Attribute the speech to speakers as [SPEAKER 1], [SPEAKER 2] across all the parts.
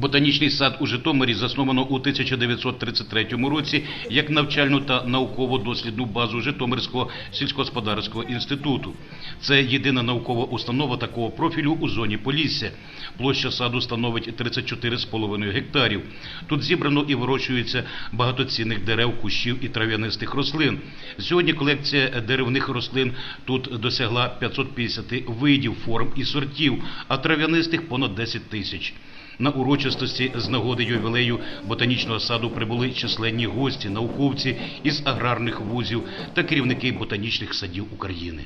[SPEAKER 1] Ботанічний сад у Житомирі засновано у 1933 році як навчальну та науково-дослідну базу Житомирського сільськогосподарського інституту. Це єдина наукова установа такого профілю у зоні Полісся. Площа саду становить 34,5 гектарів. Тут зібрано і вирощується багатоцінних дерев, кущів і трав'янистих рослин. Сьогодні колекція деревних рослин тут досягла 550 видів, форм і сортів, а трав'янистих понад 10 тисяч. На урочистості з нагоди ювілею ботанічного саду прибули численні гості, науковці із аграрних вузів та керівники ботанічних садів України.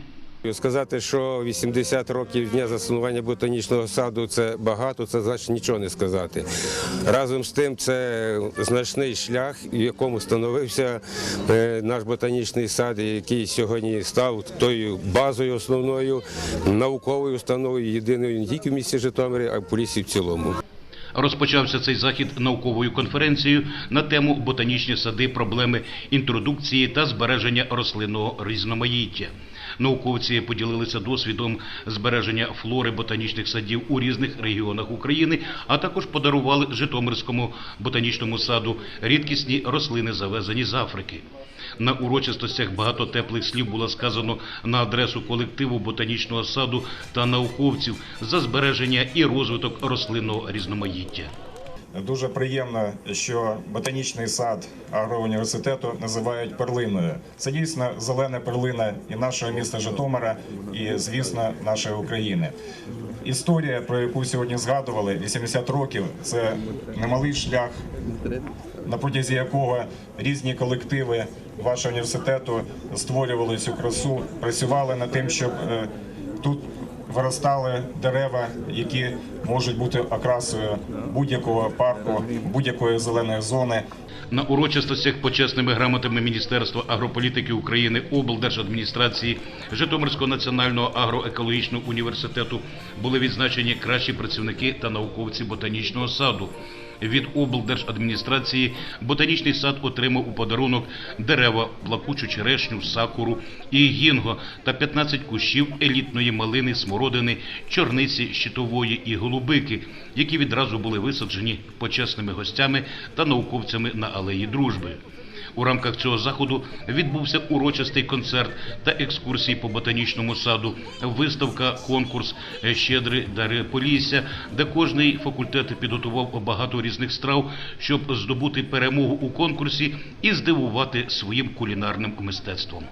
[SPEAKER 2] Сказати, що 80 років дня заснування ботанічного саду це багато, це значить нічого не сказати. Разом з тим, це значний шлях, в якому становився е, наш ботанічний сад, який сьогодні став тою базою основною, науковою установою, єдиною не тільки в місті Житомирі, а в Поліссі в цілому.
[SPEAKER 1] Розпочався цей захід науковою конференцією на тему ботанічні сади, проблеми інтродукції та збереження рослинного різноманіття. Науковці поділилися досвідом збереження флори ботанічних садів у різних регіонах України, а також подарували Житомирському ботанічному саду рідкісні рослини, завезені з Африки. На урочистостях багато теплих слів було сказано на адресу колективу ботанічного саду та науковців за збереження і розвиток рослинного різноманіття.
[SPEAKER 3] Дуже приємно, що ботанічний сад агроуніверситету називають перлиною. Це дійсно зелена перлина і нашого міста Житомира, і звісно, нашої України. Історія, про яку сьогодні згадували, 80 років це немалий шлях, на протязі якого різні колективи вашого університету створювали цю красу, працювали над тим, щоб е, тут виростали дерева, які можуть бути окрасою будь-якого парку, будь-якої зеленої зони.
[SPEAKER 1] На урочистостях почесними грамотами Міністерства агрополітики України, облдержадміністрації, Житомирського національного агроекологічного університету були відзначені кращі працівники та науковці ботанічного саду. Від облдержадміністрації ботанічний сад отримав у подарунок дерева, плакучу черешню, сакуру і гінго та 15 кущів елітної малини, смородини, чорниці, щитової і голубики, які відразу були висаджені почесними гостями та науковцями на алеї дружби. У рамках цього заходу відбувся урочистий концерт та екскурсії по ботанічному саду, виставка, конкурс Щедри дари Полісся, де кожний факультет підготував багато різних страв, щоб здобути перемогу у конкурсі і здивувати своїм кулінарним мистецтвом.